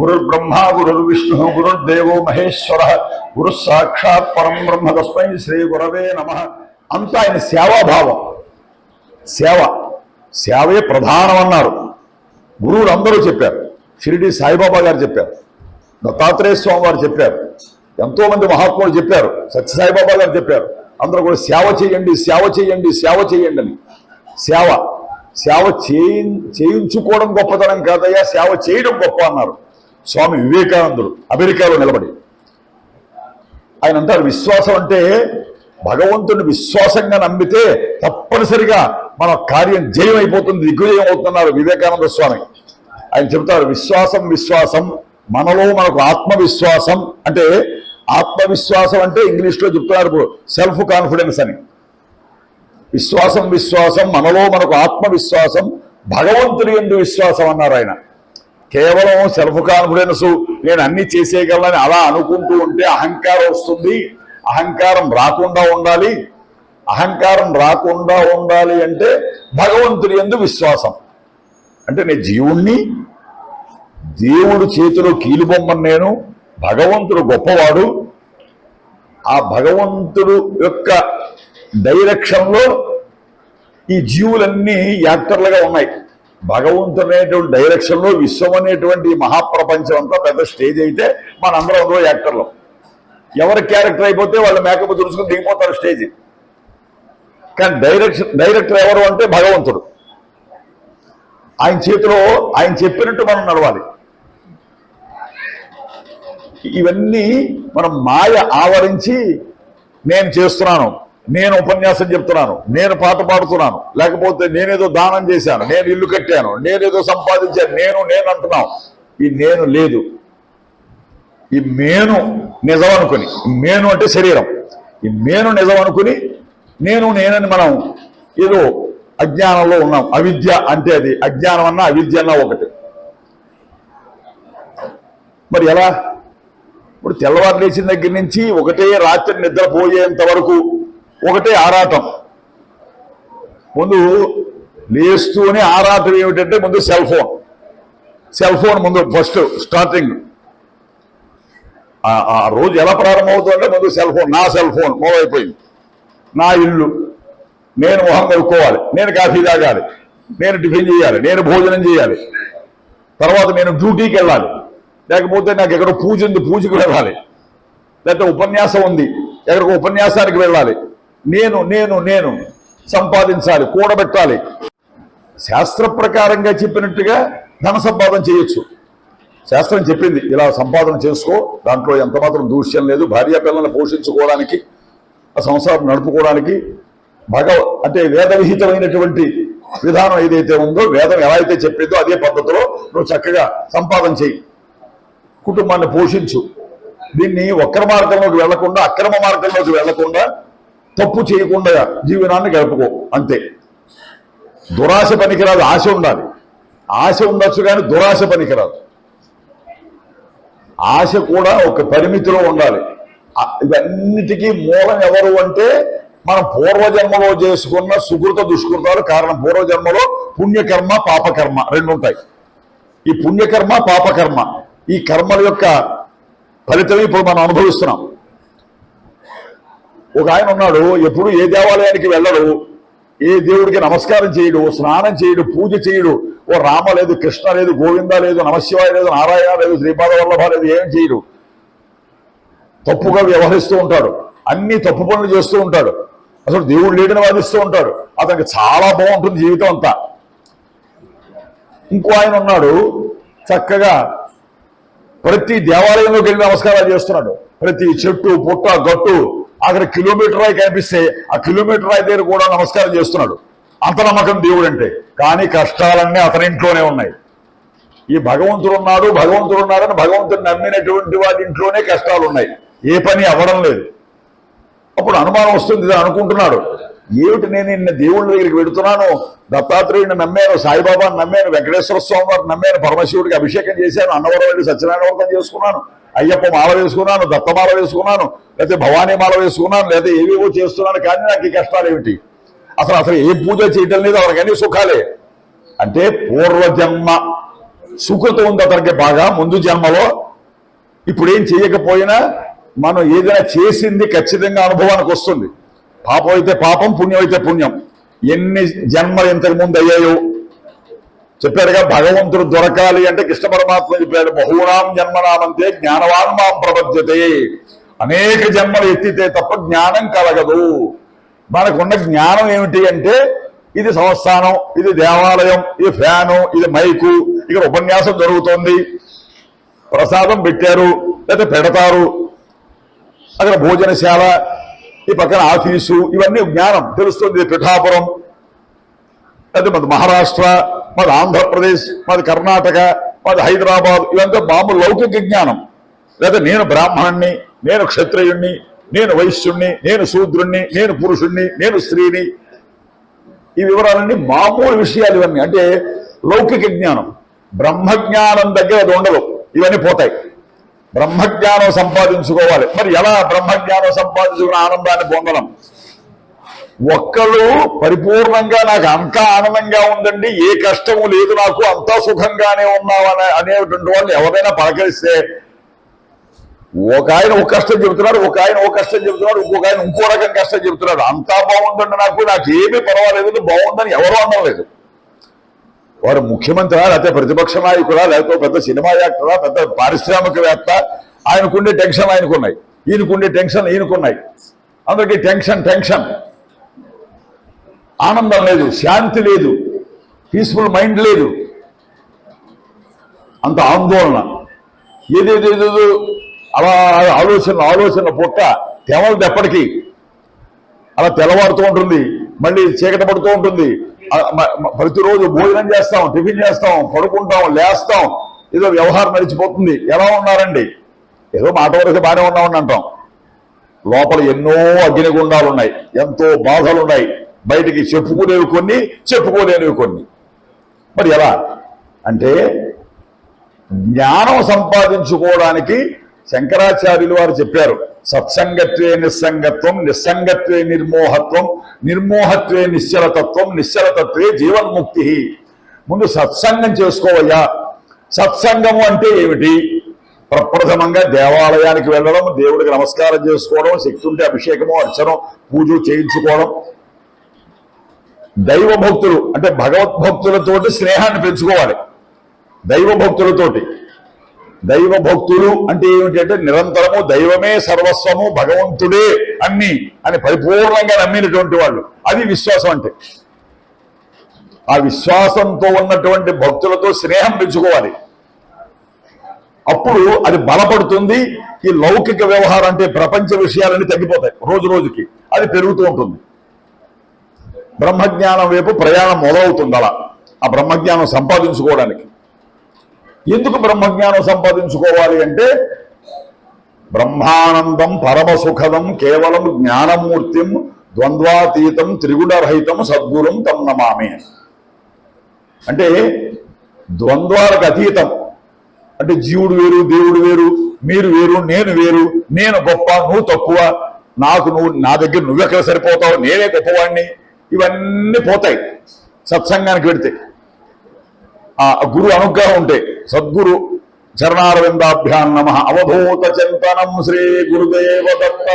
గురుర్బ్రహ్మ గురుర్విష్ణు గురుర్దేవో మహేశ్వర గురు సాక్షాత్ పరం బ్రహ్మ తస్మై శ్రీ గురవే నమ. అంతా ఆయన సేవాభావం. సేవ. సేవే ప్రధానం అన్నారు గురువులు అందరూ చెప్పారు. షిరిడి సాయిబాబా గారు చెప్పారు. దత్తాత్రేయ స్వామి వారు చెప్పారు. ఎంతో మంది మహాత్ములు చెప్పారు. సత్యసాయిబాబా గారు చెప్పారు. అందరూ కూడా సేవ చేయండి సేవ చేయండి సేవ చేయండి అని. సేవ. సేవ చేయి చేయించుకోవడం గొప్పతనం కాదయ్యా సేవ చేయడం గొప్ప అన్నారు. స్వామి వివేకానందుడు అమెరికాలో నిలబడి. ఆయన అంటారు విశ్వాసం అంటే భగవంతుని విశ్వాసంగా నమ్మితే తప్పనిసరిగా మన కార్యం జయం అయిపోతుంది దిగ్విజయం అవుతున్నారు వివేకానంద స్వామి. ఆయన చెబుతారు విశ్వాసం విశ్వాసం మనలో మనకు ఆత్మవిశ్వాసం అంటే ఆత్మవిశ్వాసం అంటే ఇంగ్లీష్లో చెప్తున్నారు సెల్ఫ్ కాన్ఫిడెన్స్ అని. విశ్వాసం విశ్వాసం మనలో మనకు ఆత్మవిశ్వాసం భగవంతుని ఎందు విశ్వాసం అన్నారు ఆయన. కేవలం సెల్ఫ్ కాన్ఫిడెన్స్ నేను అన్ని చేసేయగలనని అలా అనుకుంటూ ఉంటే అహంకారం వస్తుంది. అహంకారం రాకుండా ఉండాలి. అహంకారం రాకుండా ఉండాలి అంటే భగవంతుని ఎందు విశ్వాసం. అంటే నేను జీవుణ్ణి దేవుడు చేతిలో కీలుబొమ్మను నేను భగవంతుడు గొప్పవాడు. ఆ భగవంతుడు యొక్క డైరెక్షన్లో ఈ జీవులన్నీ యాక్టర్లుగా ఉన్నాయి. భగవంతుడు అనేటువంటి డైరెక్షన్లో విశ్వం అనేటువంటి మహాప్రపంచం అంతా పెద్ద స్టేజ్ అయితే మనందరం అందులో యాక్టర్లు. ఎవరి క్యారెక్టర్ అయిపోతే వాళ్ళు మేకప్ తుడుచుకుని దిగిపోతారు స్టేజ్. కానీ డైరెక్షన్ డైరెక్టర్ ఎవరు అంటే భగవంతుడు. ఆయన చేతిలో ఆయన చెప్పినట్టు మనం నడవాలి. ఇవన్నీ మనం మాయ ఆవరించి నేను చేస్తున్నాను. నేను ఉపన్యాసం చెప్తున్నాను. నేను పాట పాడుతున్నాను. లేకపోతే నేనేదో దానం చేశాను. నేను ఇల్లు కట్టాను. నేనేదో సంపాదించాను. నేను నేను అంటున్నాను ఈ నేను లేదు. ఈ మేను నిజం అనుకుని. మేను అంటే శరీరం. ఈ మేను నిజం అనుకుని నేను నేనని మనం ఏదో అజ్ఞానంలో ఉన్నాం. అవిద్య అంటే అది. అజ్ఞానం అన్నా అవిద్య అన్నా ఒకటి. మరి ఎలా? ఇప్పుడు తెల్లవారు లేచిన దగ్గర నుంచి ఒకటే రాత్రి నిద్రపోయేంత వరకు ఒకటే ఆరాటం ముందు లేస్తూనే ఆరాటం ఏమిటంటే ముందు సెల్ ఫోన్. సెల్ ఫోన్ ముందు ఫస్ట్ స్టార్టింగ్. ఆ- రోజు ఎలా ప్రారంభమవుతుందంటే ముందు సెల్ ఫోన్ నా సెల్ ఫోన్ మొదలైపోయింది. నా ఇల్లు నేను మొహం కడుక్కోవాలి నేను కాఫీ తాగాలి నేను టిఫిన్ చేయాలి నేను భోజనం చేయాలి. తర్వాత నేను డ్యూటీకి వెళ్ళాలి. లేకపోతే నాకు ఎక్కడో పూజ ఉంది పూజకు వెళ్ళాలి. లేకపోతే ఉపన్యాసం ఉంది ఎక్కడికో ఉపన్యాసానికి వెళ్ళాలి. నేను నేను నేను సంపాదించాలి కూడబెట్టాలి. శాస్త్ర ప్రకారంగా చెప్పినట్టుగా ధన సంపాదన చేయొచ్చు. శాస్త్రం చెప్పింది ఇలా సంపాదన చేసుకో దాంట్లో ఎంతమాత్రం దూష్యం లేదు భార్య పిల్లల్ని పోషించుకోవడానికి ఆ సంసారం నడుపుకోవడానికి భగవ అంటే వేద విహితమైనటువంటి విధానం ఏదైతే ఉందో వేదం ఎలా అయితే చెప్పిందో అదే పద్ధతిలో నువ్వు చక్కగా సంపాదన చేయి. కుటుంబాన్ని పోషించు. దీన్ని వక్ర మార్గంలోకి వెళ్ళకుండా అక్రమ మార్గంలోకి వెళ్ళకుండా తప్పు చేయకుండా జీవనాన్ని గడుపుకో అంతే. దురాశ పనికిరాదు ఆశ ఉండాలి. ఆశ ఉండొచ్చు కానీ దురాశ పనికిరాదు. ఆశ కూడా ఒక పరిమితిలో ఉండాలి. ఇవన్నిటికీ మూలం ఎవరు అంటే మనం పూర్వజన్మలో చేసుకున్న సుకృత దుష్కృతాలు కారణం పూర్వజన్మలో పుణ్యకర్మ పాపకర్మ రెండు ఉంటాయి. ఈ పుణ్యకర్మ పాపకర్మ. ఈ కర్మల యొక్క ఫలితం ఇప్పుడు మనం అనుభవిస్తున్నాం. ఒక ఆయన ఉన్నాడు ఎప్పుడు ఏ దేవాలయానికి వెళ్ళడు ఏ దేవుడికి నమస్కారం చేయడు స్నానం చేయడు పూజ చేయడు ఓ రామ లేదు కృష్ణ లేదు గోవింద లేదు నమశివాయ లేదు నారాయణ లేదు శ్రీపాద వల్లభ లేదు ఏం చేయడు. తప్పుగా వ్యవహరిస్తూ ఉంటాడు అన్ని తప్పు పనులు చేస్తూ ఉంటాడు. అసలు దేవుడు లేడని వాదిస్తూ ఉంటాడు అతనికి చాలా బాగుంటుంది జీవితం అంతా. ఇంకో ఆయన ఉన్నాడు చక్కగా ప్రతి దేవాలయంలోకి వెళ్ళి నమస్కారాలు చేస్తున్నాడు. ప్రతి చెట్టు పుట్ట గట్టు అక్కడ కిలోమీటర్ రాయి కనిపిస్తే ఆ కిలోమీటర్ రాయి దగ్గర కూడా నమస్కారం చేస్తున్నాడు. అంత నమ్మకం దేవుడు అంటే కానీ కష్టాలన్నీ అతని ఇంట్లోనే ఉన్నాయి. ఈ భగవంతుడు ఉన్నాడు భగవంతుడు ఉన్నాడని భగవంతుడు నమ్మినటువంటి వాడి ఇంట్లోనే కష్టాలు ఉన్నాయి. ఏ పని అవ్వడం లేదు. అప్పుడు అనుమానం వస్తుంది అనుకుంటున్నాడు. ఏమిటి నేను నిన్న దేవుళ్ళ దగ్గరికి పెడుతున్నాను? దత్తాత్రేయుడిని నమ్మాను సాయిబాబాను నమ్మాను వెంకటేశ్వర స్వామి వారిని నమ్మాను పరమశివుడికి అభిషేకం చేశాను అన్నవరం వెళ్ళి సత్యనారాయణ వ్రతం చేసుకున్నాను అయ్యప్ప మాల వేసుకున్నాను దత్తమాల వేసుకున్నాను లేకపోతే భవానీ మాల వేసుకున్నాను లేదా ఏవేవో చేస్తున్నాను కానీ నాకు ఈ కష్టాలు ఏమిటి? అసలు అసలు ఏ పూజ చేయటం లేదు వాళ్ళకి సుఖాలే. అంటే పూర్వజన్మ సుకృతం ఉంది అతనికి బాగా ముందు జన్మలో. ఇప్పుడు ఏం చేయకపోయినా మనం ఏదైనా చేసింది ఖచ్చితంగా అనుభవానికి వస్తుంది. పాపం అయితే పాపం పుణ్యం అయితే పుణ్యం. ఎన్ని జన్మలు ఇంతకు ముందు అయ్యాయో? చెప్పాడుగా భగవంతుడు దొరకాలి అంటే కృష్ణ పరమాత్మ చెప్పాడు బహునాం జన్మనామంతే జ్ఞానవాన్ మాం ప్రపద్యతే అనేక జన్మలు ఎత్తితే తప్ప జ్ఞానం కలగదు. మనకున్న జ్ఞానం ఏమిటి అంటే ఇది సంస్థానం ఇది దేవాలయం ఇది ఫ్యాను ఇది మైకు ఇక్కడ ఉపన్యాసం జరుగుతోంది. ప్రసాదం పెట్టారు లేకపోతే పెడతారు. అక్కడ భోజనశాల ఈ పక్కన ఆఫీసు ఇవన్నీ జ్ఞానం తెలుస్తుంది పిఠాపురం. అది మాది మహారాష్ట్ర మాది ఆంధ్రప్రదేశ్ మాది కర్ణాటక మాది హైదరాబాద్ ఇవంతా మామూలు లౌకిక జ్ఞానం. లేదా నేను బ్రాహ్మణుణ్ణి నేను క్షత్రియుణ్ణి నేను వైశ్యుణ్ణి నేను శూద్రుణ్ణి నేను పురుషుణ్ణి నేను స్త్రీని. ఈ వివరాలన్నీ మామూలు విషయాలు ఇవన్నీ. అంటే లౌకిక జ్ఞానం. బ్రహ్మజ్ఞానం దగ్గర అది ఉండదు. ఇవన్నీ పోతాయి. బ్రహ్మజ్ఞానం సంపాదించుకోవాలి. మరి ఎలా బ్రహ్మజ్ఞానం సంపాదించుకున్న ఆనందాన్ని పొందడం? ఒక్కళ్ళు పరిపూర్ణంగా నాకు అంతా ఆనందంగా ఉందండి ఏ కష్టము లేదు నాకు అంతా సుఖంగానే ఉన్నామని అనేటువంటి వాళ్ళు ఎవరైనా పలకరిస్తే ఒక ఆయన ఒక కష్టం చెబుతున్నాడు ఒక ఆయన ఒక కష్టం చెబుతున్నాడు ఇంకొక ఆయన ఇంకో రకం కష్టం చెబుతున్నాడు. అంతా బాగుందండి నాకు నాకు ఏమీ పర్వాలేదు బాగుందని ఎవరు అనలేదు. వారు ముఖ్యమంత్రి లేకపోతే ప్రతిపక్ష నాయకుడా లేకపోతే పెద్ద సినిమా యాక్టరా పెద్ద పారిశ్రామికవేత్త ఆయనకుండే టెన్షన్ ఆయనకున్నాయి. ఈయనకుండే టెన్షన్ ఈయనకున్నాయి. అందరికీ టెన్షన్ టెన్షన్. ఆనందం లేదు శాంతి లేదు పీస్ఫుల్ మైండ్ లేదు. అంత ఆందోళన. ఏదేదేదో అలా ఆలోచన ఆలోచన పుట్ట తెమలది ఎప్పటికీ. అలా తెల్లవారుతూ ఉంటుంది. మళ్ళీ చీకట పడుతూ ఉంటుంది. ప్రతిరోజు భోజనం చేస్తాం టిఫిన్ చేస్తాం పడుకుంటాం లేస్తాం. ఏదో వ్యవహారం నడిచిపోతుంది. ఎలా ఉన్నారండి? ఏదో మాట వరకు బాగానే ఉన్నామని అంటాం. లోపల ఎన్నో అగ్నిగుండాలు ఉన్నాయి. ఎంతో బాధలు ఉన్నాయి బయటికి చెప్పుకునేవి కొన్ని చెప్పుకోలేనివి కొన్ని. మరి ఎలా? అంటే జ్ఞానం సంపాదించుకోవడానికి శంకరాచార్యులు వారు చెప్పారు. సత్సంగత్వే నిస్సంగత్వం నిస్సంగత్వే నిర్మోహత్వం నిర్మోహత్వే నిశ్చలతత్వం నిశ్చలతత్వే జీవన్ముక్తి. ముందు సత్సంగం చేసుకోవయ్యా. సత్సంగము అంటే ఏమిటి? ప్రప్రథమంగా దేవాలయానికి వెళ్ళడం దేవుడికి నమస్కారం చేసుకోవడం శక్తి ఉంటే అభిషేకము అర్చనం పూజ చేయించుకోవడం. దైవ భక్తులు అంటే భగవద్భక్తులతోటి స్నేహాన్ని పెంచుకోవాలి. దైవ భక్తులతోటి దైవ భక్తులు అంటే ఏమిటంటే నిరంతరము దైవమే సర్వస్వము భగవంతుడే అన్ని అని పరిపూర్ణంగా నమ్మినటువంటి వాళ్ళు. అది విశ్వాసం అంటే. ఆ విశ్వాసంతో ఉన్నటువంటి భక్తులతో స్నేహం పెంచుకోవాలి. అప్పుడు అది బలపడుతుంది ఈ లౌకిక వ్యవహారం అంటే ప్రపంచ విషయాలన్నీ తగ్గిపోతాయి రోజు రోజుకి. అది పెరుగుతూ ఉంటుంది. బ్రహ్మజ్ఞానం వైపు ప్రయాణం మొదలవుతుంది అలా. ఆ బ్రహ్మజ్ఞానం సంపాదించుకోవడానికి. ఎందుకు బ్రహ్మజ్ఞానం సంపాదించుకోవాలి అంటే బ్రహ్మానందం పరమసుఖదం కేవలం జ్ఞానమూర్తిం ద్వంద్వాతీతం త్రిగుణరహితం సద్గురం తం నమామి. అంటే ద్వంద్వాలకు అతీతం. అంటే జీవుడు వేరు దేవుడు వేరు మీరు వేరు నేను వేరు నేను గొప్ప నువ్వు తక్కువ నాకు నువ్వు నా దగ్గర నువ్వెక్కడ సరిపోతావు నేనే గొప్పవాడిని ఇవన్నీ పోతాయి. సత్సంగానికి వెడితే ఆ గురువు అనుగ్రహం ఉంటే. సద్గురు చరణారవిందాభ్యాం నమ. అవధూత చింతనం శ్రీ గురుదేవ దత్త